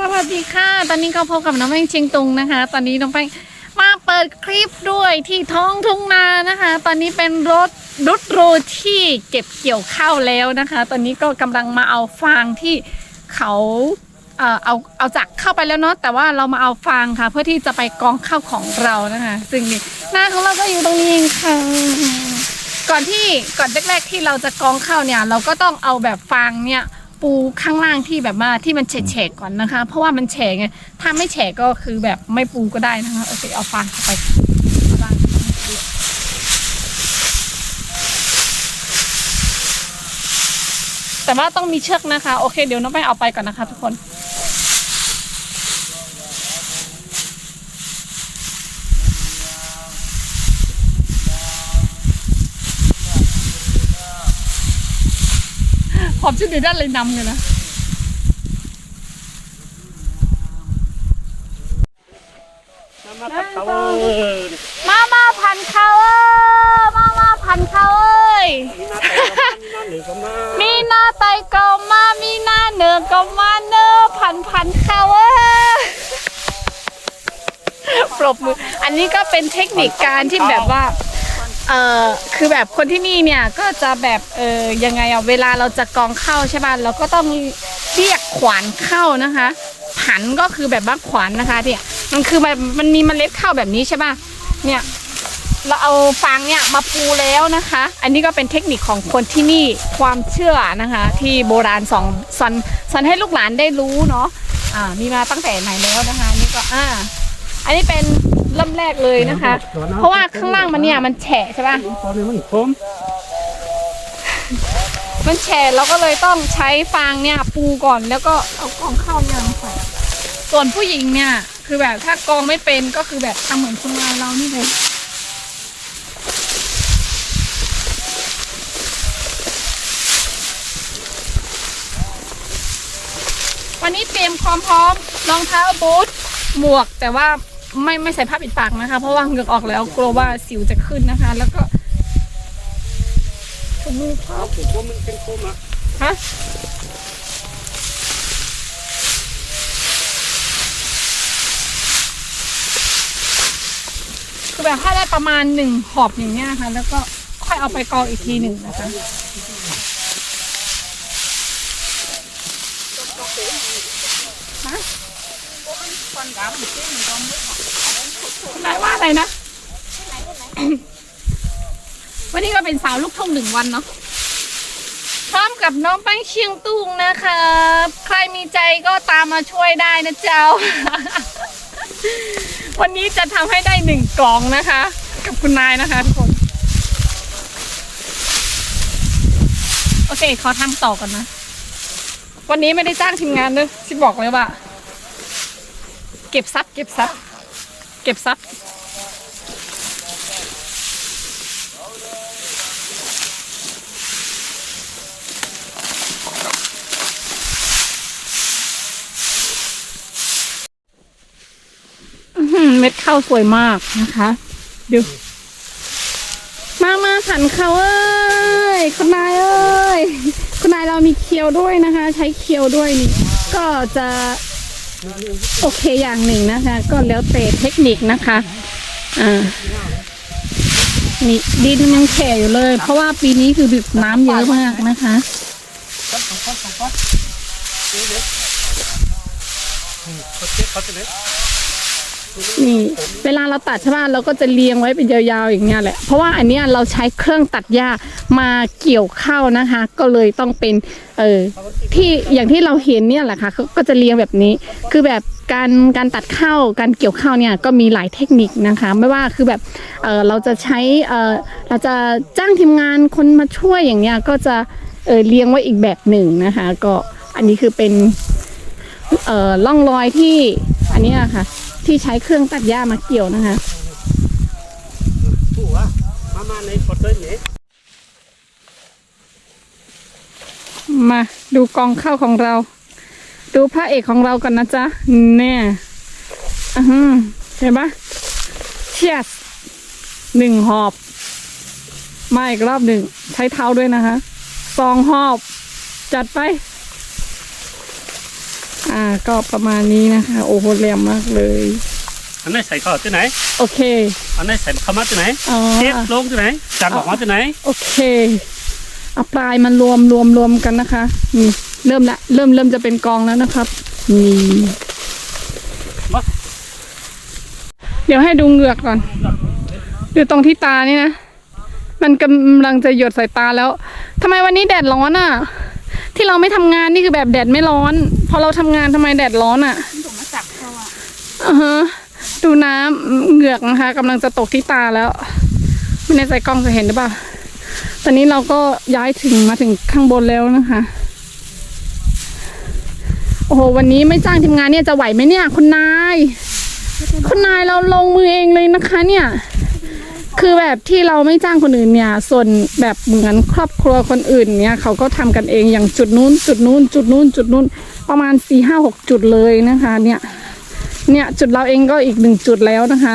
สวัสดีค่ะ ตอนนี้ก็พบกับน้องแป้งเชียงตุงนะคะ ตอนนี้น้องแป้งมาเปิดคลิปด้วยที่ท้องทุ่งนานะคะ ตอนนี้เป็นรถรถโรที่เก็บเกี่ยวข้าวแล้วนะคะ ตอนนี้ก็กำลังมาเอาฟางที่เขาเอ่อเอาเอาจากเข้าไปแล้วเนาะแต่ว่าเรามาเอาฟางค่ะ เพื่อที่จะไปกองข้าวของเรานะคะ ซึ่งนี่หน้าของเราก็อยู่ตรงนี้เองค่ะ ก่อนที่ก่อนแรกๆที่เราจะกองข้าวเนี่ย เราก็ต้องเอาแบบฟางเนี่ย ปูข้างล่างที่แบบว่าที่มันเฉกๆก่อนนะคะ เพราะว่ามันแฉกไงถ้าไม่แฉกก็คือแบบไม่ปูก็ได้นะคะโอเคเอาฟางเข้าไปข้างล่างแต่ว่าต้องมีเชือกนะคะ โอเค เดี๋ยวน้องไปเอาไปก่อนนะคะ ทุกคน ชื่อเดี๋ยวด้านเลยนำเลยนะมาพัดเขาเออมามาพันเขาเอ้ยมามาพันเขาเอ้ยมีหน้าไตก็มามีหน้ามีหน้าเหนือก็มาเนอพันพันเขาเอ้ยปรบมือ อันนี้ก็เป็นเทคนิคการที่แบบว่า เออคือแบบคนที่นี่เนี่ยก็จะแบบเออยังไงอะเวลาเราจะกองเข้าวใช่ป่ะเราก็ต้องเรียกขวานเข้านะคะผันก็คือแบบว่าขวานนะคะเนี่ยมันคือมันมันมีเมล็ดข้าวแบบนี้ใช่ป่ะเนี่ยเราเอาฟางเนี่ยมาปูแล้วนะคะ อันนี้ก็เป็นเทคนิคของคนที่นี่ความเชื่อนะคะ ที่โบราณสองสอนสอนให้ลูกหลานได้รู้เนาะอ่ามีมาตั้งแต่ไหนแล้วนะคะนี่ก็อ่าอันนี้เป็น เริ่มแรกเลยนะคะ เพราะว่าข้างล่างมันเนี่ยมันแฉะใช่ป่ะตอนนี้มันคมมันแฉะเราก็เลยต้องใช้ฟางเนี่ยปูก่อนแล้วก็เอากองข้าวเนี่ยมาใส่ส่วนผู้หญิงเนี่ย คือแบบถ้ากองไม่เป็นก็คือแบบทำเหมือนคุณยายเรานี่เลยวันนี้เตรียมความพร้อมรองเท้าบูทหมวกแต่ว่า ไม่ไม่ใส่ผ้าปิดปากนะคะ เพราะว่าเหงือกออกแล้วกลัวว่าสิวจะขึ้นนะคะ แล้วก็ถุงมือเอาผูกว่ามันเป็นคมอะฮะคือแบบถ้าได้ประมาณหนึ่งหอบอย่างเงี้ยค่ะแล้วก็ค่อยเอาไปกองอีกทีหนึ่งนะคะฮะ นายว่าอะไรนะ วันนี้ก็เป็นสาวลูกทุ่งหนึ่งวันเนาะ พร้อมกับน้องแป้งเชียงตุ้งนะครับ ใครมีใจก็ตามมาช่วยได้นะเจ้า วันนี้จะทำให้ได้หนึ่งกล่องนะคะ กับคุณนายนะคะทุกคน โอเคขอทำต่อก่อนนะ วันนี้ไม่ได้จ้างทีมงานด้วยที่บอกเลยว่า เก็บซับเก็บซับ เก็บซับเม็ดข้าวสวยมากนะคะดูมามาผันเขาเอ้ยคุณนายเอ้ยคุณนายเรามีเคียวด้วยนะคะ ใช้เคียวด้วยนี่ ก็จะ โอเคอย่างหนึ่งนะคะ ก็แล้วแต่เทคนิคนะคะอ่านี่ดินมันยังแฉะอยู่เลย เพราะว่าปีนี้คือแบบน้ำเยอะมากนะคะเขาเจ็บเขาจะเล็ก นี่ เวลาเราตัดใช่ป่ะเราก็จะเรียงไว้เป็นยาวๆอย่างเงี้ยแหละ เพราะว่าอันเนี้ยเราใช้เครื่องตัดหญ้ามาเกี่ยวข้าวนะคะ ก็เลยต้องเป็นเออที่อย่างที่เราเห็นเนี่ยแหละค่ะเขาก็จะเรียงแบบนี้ คือแบบการการตัดข้าวการเกี่ยวข้าวเนี่ยก็มีหลายเทคนิคนะคะ ไม่ว่าคือแบบเออเราจะใช้เออเราจะจ้างทีมงานคนมาช่วยอย่างเงี้ยก็จะเออเรียงไว้อีกแบบหนึ่งนะคะ ก็อันนี้คือเป็นเออร่องรอยที่อันนี้ยค่ะ ที่ใช้เครื่องตัดหญ้ามาเกี่ยวนะคะผูกอะมามาในกดเลยเนี่ยมาดูกองข้าวของเรา ดูพระเอกของเรากันนะจ๊ะเนี่ยอือหือเห็นปะเชียสหนึ่งหอบ มาอีกรอบหนึ่ง ใช้เท้าด้วยนะคะสองหอบ จัดไป อ่าก็ประมาณนี้นะคะ โอ้โหแหลมมากเลย อันไหนใส่ข้าวที่ไหน โอเค อันไหนใส่มะขามที่ไหนอ๋อเทียบลงที่ไหนจับออกมาที่ไหน โอเคเอาปลายมันรวมรวมรวมกันนะคะนี่เริ่มละเริ่มเริ่มจะเป็นกองแล้วนะครับนี่มาเดี๋ยวให้ดูเหงือกก่อนดูตรงที่ตานี่นะ มันกำลังจะหยดใส่ตาแล้วทำไมวันนี้แดดร้อนอะ ที่เราไม่ทำงานนี่คือแบบแดดไม่ร้อน พอเราทำงานทำไมแดดร้อนอะอือฮะดูน้ำเหงือกนะคะกำลังจะตกที่ตาแล้ว ไม่แน่ใจกล้องจะเห็นหรือเปล่าตอนนี้เราก็ย้ายถึงมาถึงข้างบนแล้วนะคะ โอ้โหวันนี้ไม่จ้างทีมงานเนี่ยจะไหวไหมเนี่ย คุณนาย คุณนายเราลงมือเองเลยนะคะ เนี่ย คือแบบที่เราไม่จ้างคนอื่นเนี่ย ส่วนแบบเหมือนครอบครัวคนอื่นเนี่ยเขาก็ทำกันเองอย่างจุดนู้น จุดนู้น จุดนู้น จุดนู้น ประมาณสี่ห้าหกจุดเลยนะคะ เนี่ย เนี่ยจุดเราเองก็อีกหนึ่งจุดแล้วนะคะ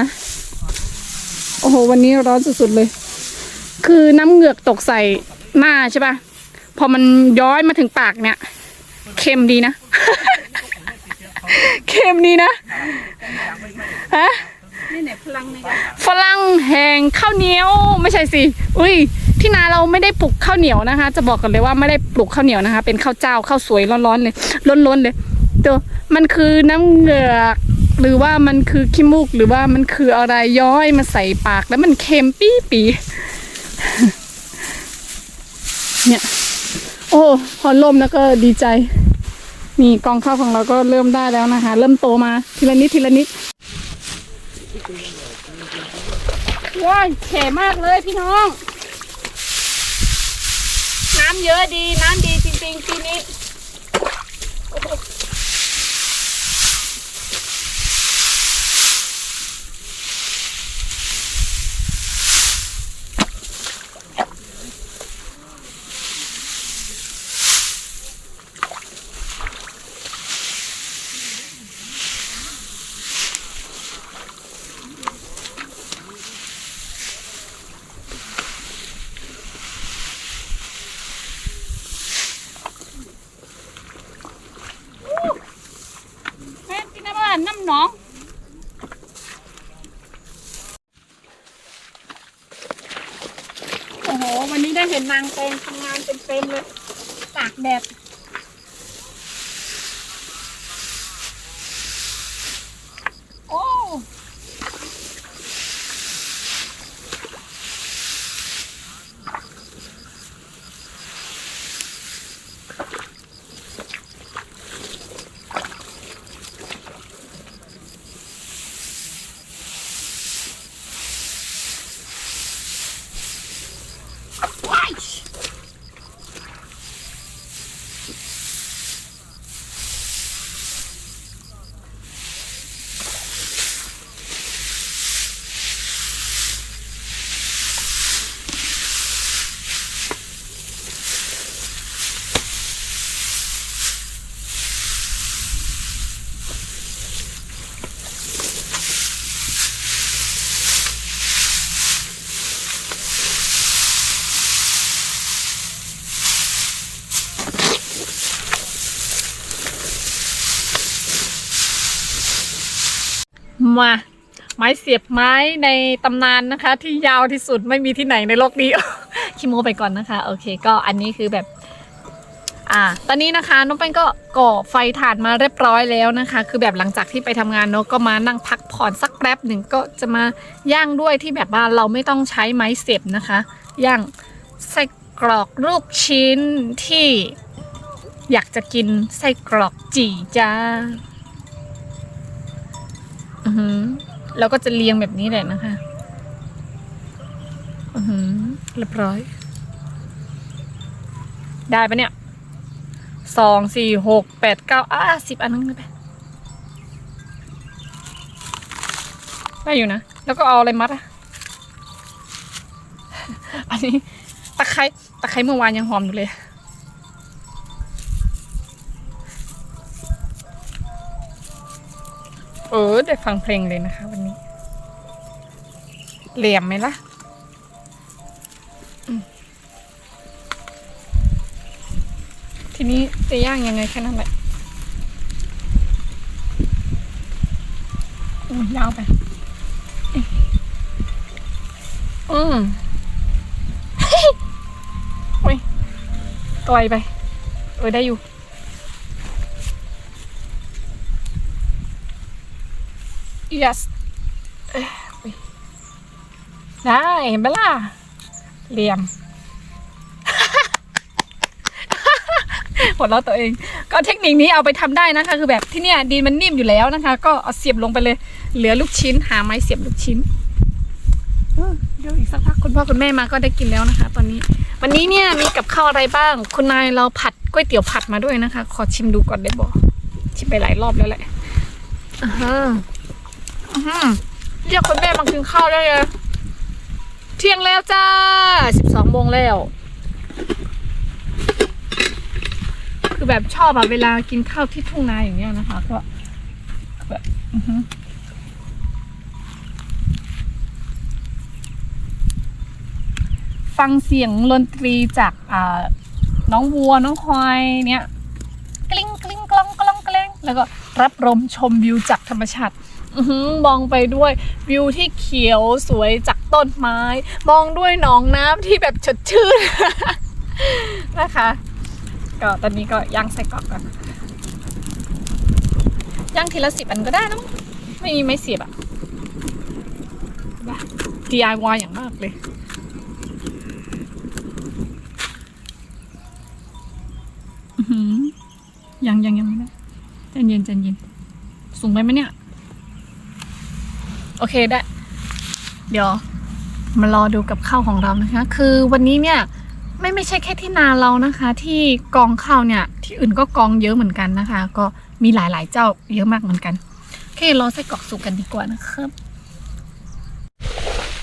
โอ้โหวันนี้ร้อนสุดๆเลย คือน้ำเหงือกตกใส่หน้าใช่ปะพอมันย้อยมาถึงปากเนี่ยเค็มดีนะ เค็มดีนะฮะ นี่ไหนพลังในการฝรั่งแห่งข้าวเหนียวไม่ใช่สิ อุ้ย ที่นาเราไม่ได้ปลูกข้าวเหนียวนะคะ จะบอกกันเลยว่าไม่ได้ปลูกข้าวเหนียวนะคะ เป็นข้าวเจ้าข้าวสวยร้อนๆเลยล้นๆเลยตัวมันคือน้ำเหงือกหรือว่ามันคือขี้มูกหรือว่ามันคืออะไรย้อยมาใส่ปากแล้วมันเค็มปี๊ปีเนี่ย โอ้พอล่มแล้วก็ดีใจ นี่กองข้าวของเราก็เริ่มได้แล้วนะคะ เริ่มโตมาทีละนิดทีละนิด ว้ายแฉมากเลยพี่น้อง น้ำเยอะดี น้ำดีจริงๆปีนี้โอ้โหแม่กินอะไรน้ำหนอง โอ้โห วันางเป็นทำงานเป็นเป็นเลยตากแดด มาไม้เสียบไม้ในตำนานนะคะ ที่ยาวที่สุดไม่มีที่ไหนในโลกนี้ คิโมไปก่อนนะคะ โอเค ก็อันนี้คือแบบ อ่า ตอนนี้นะคะน้องแป้งก็ก่อไฟถ่านมาเรียบร้อยแล้วนะคะ คือแบบหลังจากที่ไปทำงานเนอะก็มานั่งพักผ่อนสักแป๊บหนึ่งก็จะมาย่างด้วยที่แบบว่าเราไม่ต้องใช้ไม้เสียบนะคะ ย่างไส้กรอกรูปชิ้นที่อยากจะกินไส้กรอกจีจ้า อือหือแล้วก็จะเรียงแบบนี้แหละนะคะ อือหือเรียบร้อย ได้ปะเนี่ยสองสี่หกแปดเก้าอะสิบอันนึงเลยไปได้อยู่นะ แล้วก็เอาอะไรมัดอะอันนี้ตะไคร้ตะไคร้เมื่อวานยังหอมอยู่เลย ได้ฟังเพลงเลยนะคะ วันนี้ เหลี่ยมไหมล่ะทีนี้จะย่างยังไงแค่นั้นแหละอู้ยาวไป อืมเฮ้ยไกลไป เออได้อยู่ yes ได้เห็นไหมล่ะเหลี่ยมหัวเราะตัวเอง ก็เทคนิคนี้เอาไปทำได้นะคะ คือแบบที่เนี่ยดินมันนิ่มอยู่แล้วนะคะ ก็เอาเสียบลงไปเลย เหลือลูกชิ้นหาไม้เสียบลูกชิ้นเดี๋ยวอีกสักพักคุณพ่อคุณแม่มาก็ได้กินแล้วนะคะ ตอนนี้ วันนี้เนี่ยมีกับข้าวอะไรบ้าง คุณนายเราผัดก๋วยเตี๋ยวผัดมาด้วยนะคะ ขอชิมดูก่อนได้บอกชิมไปหลายรอบแล้วแหละอ่าฮะ เรียกคุณแม่มากินข้าวได้เลยเที่ยงแล้วจ้าสิบสองโมงแล้ว คือแบบชอบอะเวลากินข้าวที่ทุ่งนาอย่างเงี้ยนะคะ ก็แบบฟังเสียงดนตรีจากอ่าน้องวัวน้องควายเนี่ยกลิ้งกลิ้งกล้องกล้องกล้งแล้วก็รับลมชมวิวจากธรรมชาติ มองไปด้วยวิวที่เขียวสวยจากต้นไม้ มองด้วยหนองน้ำที่แบบสดชื่นนะคะก็ตอนนี้ก็ย่างไส้กรอกก่อนย่างทีละสิบอันก็ได้นะไม่มีไม่เสียบอะ DIY อย่างมากเลยยังยังยังไม่ได้ใจเย็นใจเย็นสูงไปไหมเนี่ย โอเคได้ เดี๋ยว มารอดูกับข้าวของเรานะคะ คือวันนี้เนี่ยไม่ไม่ใช่แค่ที่นาเรานะคะ ที่กองข้าวเนี่ย ที่อื่นก็กองเยอะเหมือนกันนะคะ ก็มีหลายๆเจ้าเยอะมากเหมือนกันโอเครอไส้กรอกสุกกันดีกว่านะครับ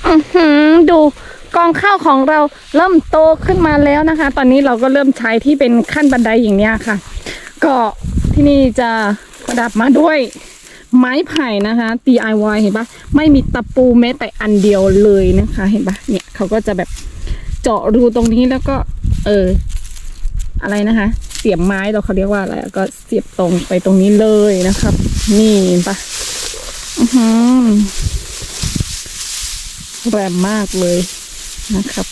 อือหือดูกองข้าวของเราเริ่มโตขึ้นมาแล้วนะคะ ตอนนี้เราก็เริ่มใช้ที่เป็นขั้นบันไดอย่างเนี้ยค่ะ ก็ที่นี่จะประดับมาด้วย ไม้ไผ่นะคะ DIY เห็นปะไม่มีตะปูแม้แต่อันเดียวเลยนะคะ เห็นปะเนี่ยเขาก็จะแบบเจาะรูตรงนี้แล้วก็ เออ อะไรนะคะ เสียบไม้เราเขาเรียกว่าอะไรก็เสียบตรงไปตรงนี้เลยนะครับ นี่เห็นปะอือหือแรงมากเลยนะครับ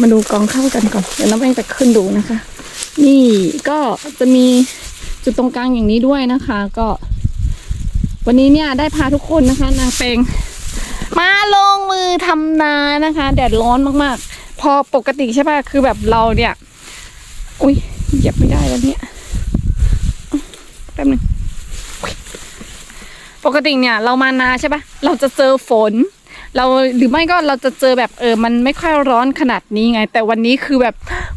มาดูกองเข้ากันก่อนเดี๋ยวน้ำแป้งจะขึ้นดูนะคะ นี่ก็จะมี จุดตรงกลางอย่างนี้ด้วยนะคะ ก็ วันนี้เนี่ยได้พาทุกคนนะคะ นางเปงมาลงมือทำนานะคะ แดดร้อนมากๆ พอปกติใช่ป่ะคือแบบเราเนี่ย อุ้ยเหยียบไม่ได้แล้วเนี่ยแป๊บนึงปกติเนี่ย เรามานาใช่ป่ะเราจะเจอฝน เราหรือไม่ก็เราจะเจอแบบเออมันไม่ค่อยร้อนขนาดนี้ไง แต่วันนี้คือแบบ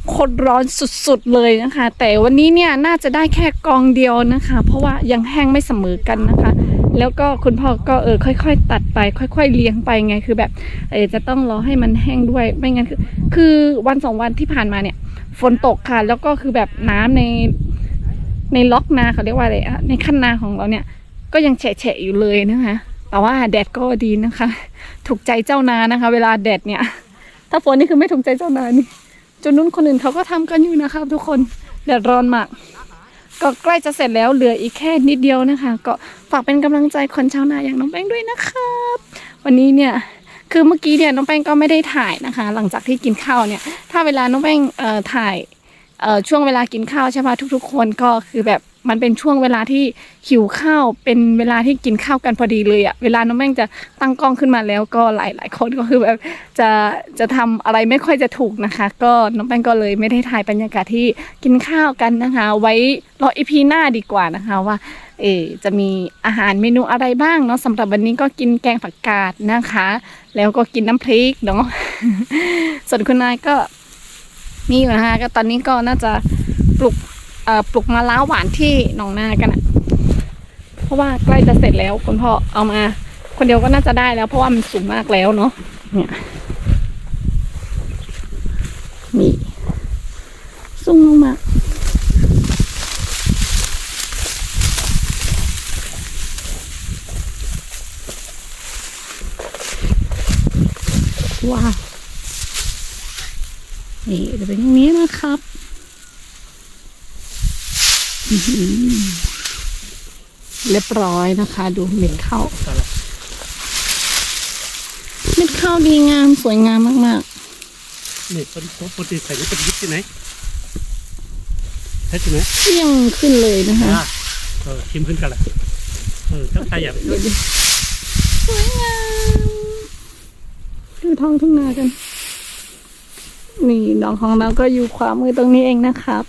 โคตรร้อนสุดๆเลยนะคะ แต่วันนี้เนี่ยน่าจะได้แค่กองเดียวนะคะ เพราะว่ายังแห้งไม่เสมอกันนะคะ แล้วก็คุณพ่อก็เออค่อย ๆ ตัดไป ค่อย ๆ เลี้ยงไปไงคือแบบเออจะต้องรอให้มันแห้งด้วยไม่งั้นคือ คือวันสองวันที่ผ่านมาเนี่ย ฝนตกค่ะแล้วก็คือแบบน้ำในในล็อกนาเขาเรียกว่าอะไรในขั้นนาของเราเนี่ยก็ยังแฉะๆอยู่เลยนะคะ แต่ว่าแดดก็ดีนะคะ ถูกใจเจ้านานะคะ เวลาแดดเนี่ย ถ้าฝนนี่คือไม่ถูกใจเจ้านานี่จนนู้นคนอื่นเขาก็ทำกันอยู่นะคะทุกคนแดดร้อนมาก ก็ใกล้จะเสร็จแล้วเหลืออีกแค่นิดเดียวนะคะ ก็ฝากเป็นกำลังใจคนชาวนาอย่างน้องแป้งด้วยนะครับ วันนี้เนี่ยคือเมื่อกี้เนี่ยน้องแป้งก็ไม่ได้ถ่ายนะคะ หลังจากที่กินข้าวเนี่ย ถ้าเวลาน้องแป้งเอ่อถ่ายช่วงเวลากินข้าวใช่ปะทุก ๆ คนก็คือแบบ มันเป็นช่วงเวลาที่หิวข้าวเป็นเวลาที่กินข้าวกันพอดีเลยอะเวลาน้องแป้งจะตั้งกล้องขึ้นมาแล้วก็หลายหลายคนก็คือแบบจะจะทำอะไรไม่ค่อยจะถูกนะคะ ก็น้องแป้งก็เลยไม่ได้ถ่ายบรรยากาศที่กินข้าวกันนะคะ ไว้รออีพีหน้าดีกว่านะคะว่าเอจะมีอาหารเมนูอะไรบ้างเนาะสำหรับวันนี้ก็กินแกงผักกาดนะคะ แล้วก็กินน้ำพริกเนาะส่วนคุณนายก็มีอยู่นะคะก็ตอนนี้ก็น่าจะปลุก ปลุกมะล้าวหวานที่หนองนากันอะเพราะว่าใกล้จะเสร็จแล้วคุณพ่อเอามา คนเดียวก็น่าจะได้แล้ว เพราะว่ามันสูงมากแล้วเนาะเนี่ยนี่สูงมาว้าวนี่จะเป็นอย่างนี้นะครับ เรียบร้อยนะคะ ดูเม็ดข้าวตาละเม็ดข้าวดีงามสวยงามมากนี่ปนปนตีใส่นี่เป็นยิบที่ไหนใช่ที่ไหนๆเที่ยงขึ้นเลยนะคะอ่าเออชิมขึ้นกันละเออถ้าใครอยากเดี๋ยวดิสวยงามดูท้องทุ่งนากัน นี่ดอกของเราก็อยู่ขวามือตรงนี้เองนะครับ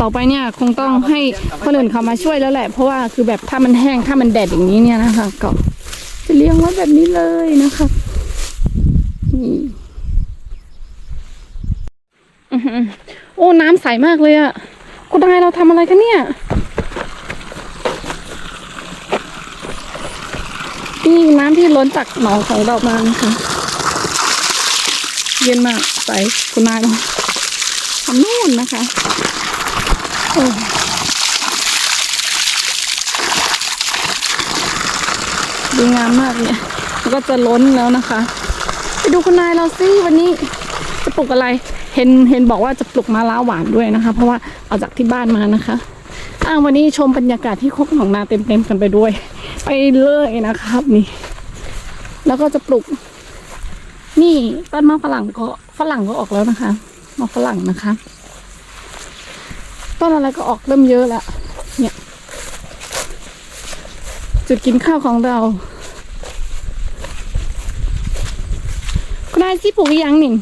ต่อไปเนี่ยคงต้องให้คนอื่นเขามาช่วยแล้วแหละ เพราะว่าคือแบบถ้ามันแห้งถ้ามันแดดอย่างนี้เนี่ยนะคะ ก็จะเลี้ยงไว้แบบนี้เลยนะครับนี่โอ้น้ำใสมากเลยอะคุณนายเราทำอะไรกันเนี่ย นี่น้ำที่ล้นจากหนองของเรามานะคะเย็นมากใสคุณนายเราทำนู่นนะคะ ดีงามมากเนี่ยแล้วก็จะล้นแล้วนะคะ ไปดูคุณนายเราสิวันนี้จะปลูกอะไร เห็นเห็นบอกว่าจะปลูกมะล้าหวานด้วยนะคะ เพราะว่าเอาจากที่บ้านมานะคะอ้าววันนี้ชมบรรยากาศที่โคกหนองนาเต็มๆกันไปด้วย ไปเลยนะครับนี่ แล้วก็จะปลูก นี่ต้นมะฝรั่งก็ฝรั่งก็ออกแล้วนะคะมะฝรั่งนะคะ ต้นอะไรก็ออกเริ่มเยอะแล้วเนี่ย จุดกินข้าวของเราคุณนายที่ปลูกอีกอยังหนึ่ง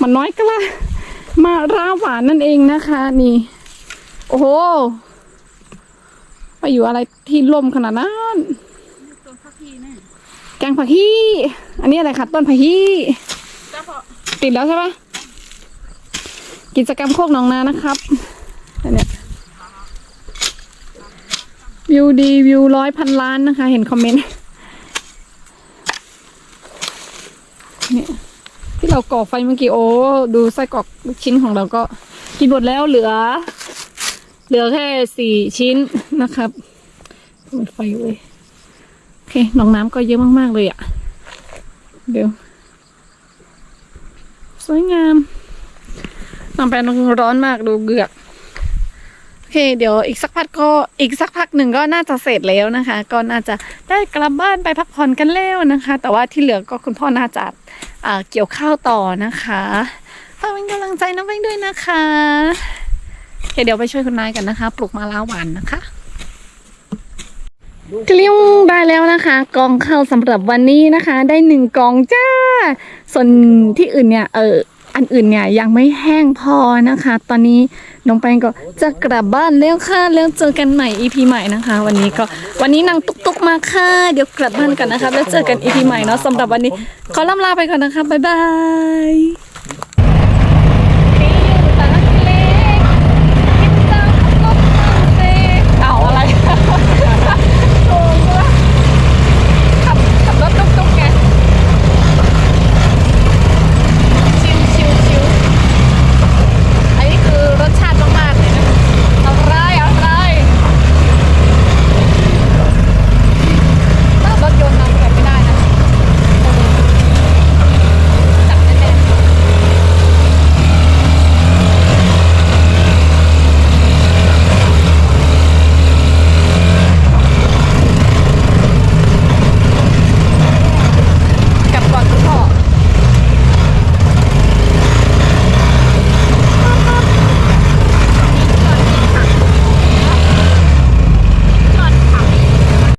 มันน้อยก็ละมาราหวานนั่นเองนะคะ นี่ โอ้โหไปอยู่อะไรที่ร่มขนาดนั้นแกงผักฮี้อันนี้อะไรคะต้นผักฮี้ติดแล้วใช่ปะ กิจกรรมโคกหนองนานะครับอันเนี้ยวิวดีวิวร้อยพันล้านนะคะ เห็นคอมเมนต์เนี่ยที่เราก่อไฟเมื่อกี้โอ้ดูไส้กรอกลูกชิ้นของเราก็กินหมดแล้วเหลือ เหลือแค่สี่ชิ้นนะครับเปิดไฟเลยโอเคหนองน้ำก็เยอะมาก ๆ เลยอะ่ะ เดี๋ยว สวยงาม น้ำแปลงร้อนมากดูเกือก โอเค เดี๋ยวอีกสักพักก็อีกสักพักหนึ่งก็น่าจะเสร็จแล้วนะคะ ก็น่าจะได้กลับบ้านไปพักผ่อนกันแล้วนะคะ แต่ว่าที่เหลือก็คุณพ่อน่าจะเกี่ยวข้าวต่อนะคะฝากเป็นกำลังใจน้ำแป้งด้วยนะคะโอเคเดี๋ยวไปช่วยคุณนายกันนะคะ ปลูกมะลาหวานนะคะกลิ้วได้แล้วนะคะ กองข้าวสำหรับวันนี้นะคะ ได้หนึ่งกองจ้า ส่วนที่อื่นเนี่ยเออ อันอื่นเนี่ยยังไม่แห้งพอนะคะ ตอนนี้น้องแป้งก็จะกลับบ้านแล้วค่ะแล้วเจอกันใหม่ EP ใหม่นะคะ วันนี้ก็วันนี้นางตุกตุกมาค่ะ เดี๋ยวกลับบ้านกันนะคะ แล้วเจอกัน EP ใหม่เนาะสำหรับวันนี้ขอล่ำลาไปก่อนนะคะบ๊ายบาย